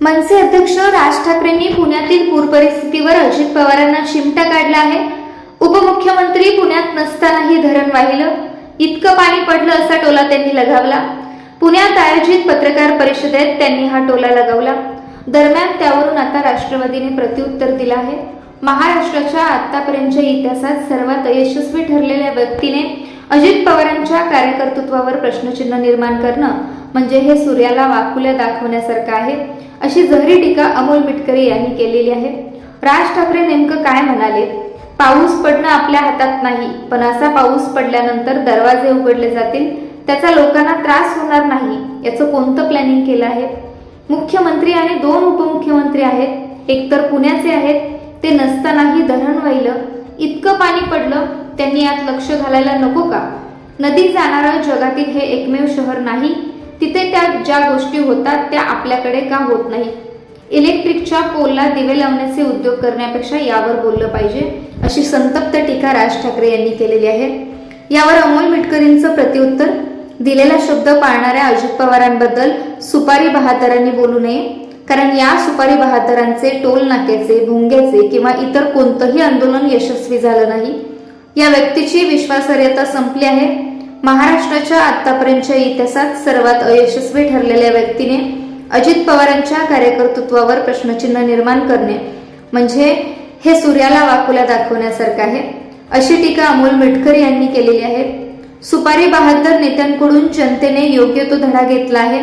मनसे अध्यक्ष राज ठाकरेंनी पुण्यातील पूर परिस्थितीवर अजित पवारांना चिमटा काढला आहे. उपमुख्यमंत्री पुण्यात नसतानाही धरण वाहिलं. इतकं पाणी पडलं असा टोला त्यांनी लगावला. पुण्यात आयोजित पत्रकार परिषदेत त्यांनी हा टोला लगावला. दरम्यान त्यावरून आता राष्ट्रवादीने प्रत्युत्तर दिलं आहे. महाराष्ट्राच्या आतापर्यंतच्या इतिहासात सर्वात यशस्वी ठरलेल्या व्यक्तीने अजित पवारांच्या कार्यकर्तृत्वावर प्रश्नचिन्ह निर्माण करणं म्हणजे हे सूर्याला वाकुल्या दाखवण्यासारखं आहे. अशी जहरी टीका अमोल मिटकरी यांनी केलेली आहे. राज ठाकरे नेमकं काय म्हणाले? पाऊस पडणं आपल्या हातात नाही पण असा पाऊस पडल्यानंतर दरवाजे उघडले जातील त्याचा लोकांना त्रास होणार नाही याचं कोणतं प्लॅनिंग केलं आहे? मुख्यमंत्री आणि दोन उपमुख्यमंत्री आहेत एकतर पुण्याचे आहेत ते नसतानाही धरण वाहिलं. इतकं पाणी पडलं त्यांनी यात लक्ष घालायला नको का? नदी जाणारं जगातील हे एकमेव शहर नाही तिथे त्या ज्या गोष्टी होतात त्या आपल्याकडे का होत नाही इलेक्ट्रिकच्या पोलला दिवे लावण्याचे उद्योग करण्यापेक्षा यावर बोललं पाहिजे अशी संतप्त टीका राज ठाकरे यांनी केलेली आहे. यावर अमोल मिटकरींचं प्रत्युत्तर दिलेला शब्द पाळणाऱ्या अजित पवारांबद्दल सुपारी बहादरांनी बोलू नये कारण या सुपारी बहादरांचे टोल नाक्याचे भुंग्याचे किंवा इतर कोणतंही आंदोलन यशस्वी झालं नाही. या व्यक्तीची विश्वासार्हता संपली आहे. महाराष्ट्राच्या आतापर्यंतच्या इतिहासात सर्वात अयशस्वी ठरलेल्या व्यक्तीने अजित पवारांच्या कार्यकर्तृत्वावर प्रश्नचिन्ह निर्माण करणे म्हणजे हे सूर्याला वाकुल्या दाखवण्यासारखं आहे अशी टीका अमोल मिटकर यांनी केलेली आहे. सुपारी बहादर नेत्यांकडून जनतेने योग्य तो धडा घेतला आहे.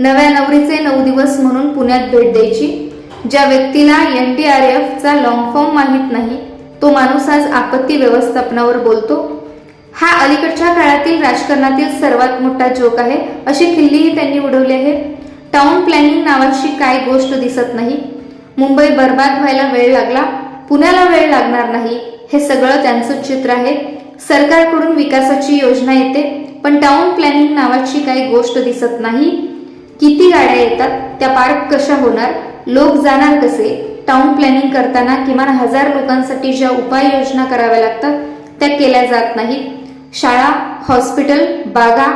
नव्या नवरीचे नऊ दिवस म्हणून पुण्यात भेट द्यायची. ज्या व्यक्तीला एन डी आर एफचा लॉंग फॉर्म माहीत नाही तो माणूस आज आपत्ती व्यवस्थापनावर बोलतो. हा अलीकडच्या काळातील राजकारणातील सर्वात मोठा जोक आहे. अशी खिल्लीही त्यांनी उडवली आहे. टाउन प्लॅनिंग नावाची काय गोष्ट दिसत नाही. मुंबई बर्बाद व्हायला वेळ लागला. पुण्याला वेळ लागणार नाही. हे सगळं त्यांचं चित्र आहे. सरकारकडून विकासाची योजना येते. पण टाउन प्लॅनिंग नावाची काही गोष्ट दिसत नाही. किती गाड्या येतात? त्या पार्क कशा होणार? लोक जाणार कसे? टाउन प्लॅनिंग करताना किमान हजार लोकांसाठी ज्या उपाययोजना कराव्या लागतात त्या केल्या जात नाहीत. शाळा हॉस्पिटल बागा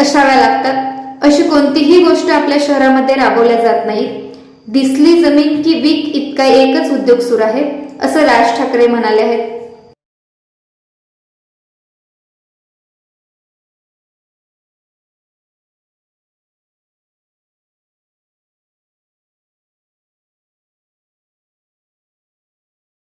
असाव्या लागतात. अशी कोणतीही गोष्ट आपल्या शहरामध्ये राबवल्या जात नाही. दिसली जमीन की वीक इतका एकच उद्योग सुरू आहे असं राज ठाकरे म्हणाले आहेत.